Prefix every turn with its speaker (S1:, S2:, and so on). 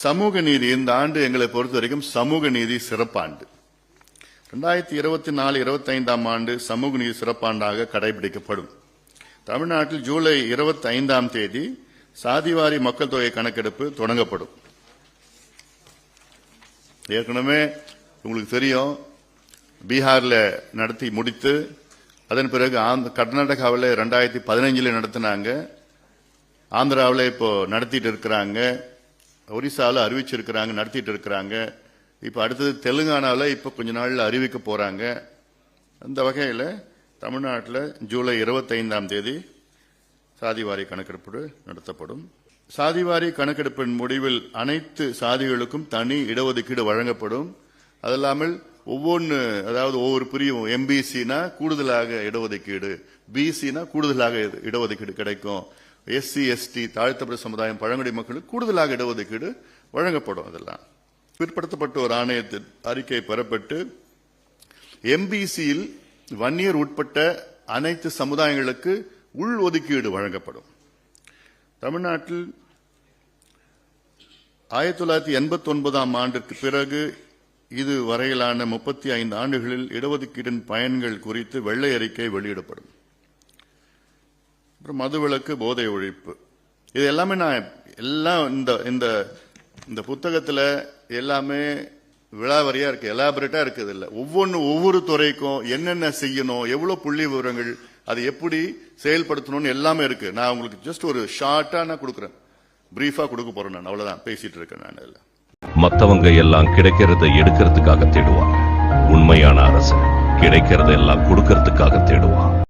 S1: சமூக நீதி இந்த ஆண்டு எங்களை பொறுத்த வரைக்கும் சமூக நீதி சிறப்பாண்டு. ரெண்டாயிரத்தி இருபத்தி நாலு இருபத்தி ஐந்தாம் ஆண்டு சமூக நீதி சிறப்பாண்டாக கடைபிடிக்கப்படும். தமிழ்நாட்டில் ஜூலை இருபத்தி ஐந்தாம் தேதி சாதிவாரி மக்கள் தொகை கணக்கெடுப்பு தொடங்கப்படும். ஏற்கனவே உங்களுக்கு தெரியும் பீகாரில் நடத்தி முடித்து அதன் பிறகு ஆந்த- கர்நாடகாவில் ரெண்டாயிரத்தி பதினஞ்சில் நடத்தினாங்க. ஆந்திராவில் இப்போ நடத்திட்டு இருக்கிறாங்க. ஒரிசாவில் அறிவிச்சிருக்கிறாங்க நடத்திட்டு இருக்கிறாங்க. இப்போ அடுத்தது தெலுங்கானாவில் இப்போ கொஞ்ச நாளில் அறிவிக்க போகிறாங்க அந்த வகையில் தமிழ்நாட்டில் ஜூலை இருபத்தைந்தாம் தேதி சாதிவாரி கணக்கெடுப்பு நடத்தப்படும். சாதிவாரி கணக்கெடுப்பின் முடிவில் அனைத்து சாதிகளுக்கும் தனி இடஒதுக்கீடு வழங்கப்படும். அது இல்லாமல் ஒவ்வொன்று அதாவது ஒவ்வொரு பிரிவும் எம்பிசினா கூடுதலாக இடஒதுக்கீடு பிசினா கூடுதலாக இட- இடஒதுக்கீடு கிடைக்கும். எஸ்சி எஸ்டி தாழ்த்தப்பட்ட சமுதாயம் பழங்குடி மக்களுக்கு கூடுதலாக இடஒதுக்கீடு வழங்கப்படும் அதெல்லாம். பிற்படுத்தப்பட்ட ஒரு ஆணையத்தின் அறிக்கை பெறப்பட்டு எம்பிசியில் வன்னியர் உட்பட்ட அனைத்து சமுதாயங்களுக்கு உள் ஒதுக்கீடு வழங்கப்படும். தமிழ்நாட்டில் ஆயிரத்தி தொள்ளாயிரத்தி எண்பத்தி ஒன்பதாம் ஆண்டிற்கு பிறகு இது வரையிலான முப்பத்தி ஐந்து ஆண்டுகளில் இடஒதுக்கீட்டின் பயன்கள் குறித்து வெள்ளை அறிக்கை வெளியிடப்படும். அப்புறம் மதுவிலக்கு போதை ஒழிப்பு. இது எல்லாமே நான் எல்லாம் இந்த இந்த இந்த புத்தகத்தில் எல்லாமே விழாவரியாக இருக்குது எலாபரேட்டாக இருக்குது இல்லை ஒவ்வொன்று ஒவ்வொரு துறைக்கும் என்னென்ன செய்யணும் எவ்வளோ புள்ளி விவரங்கள் அதை எப்படி செயல்படுத்தணும்னு எல்லாமே இருக்குது நான் உங்களுக்கு ஜஸ்ட் ஒரு ஷார்ட்டாக நான் கொடுக்குறேன். பிரீஃபாக கொடுக்க போகிறேன் நான். அவ்வளோதான் பேசிகிட்டு இருக்கேன் நான் இல்லை
S2: மற்றவங்க எல்லாம் கிடைக்கிறத எடுக்கிறதுக்காக தேடுவாங்க. உண்மையான அரசு கிடைக்கிறத எல்லாம் கொடுக்கறதுக்காக தேடுவான்.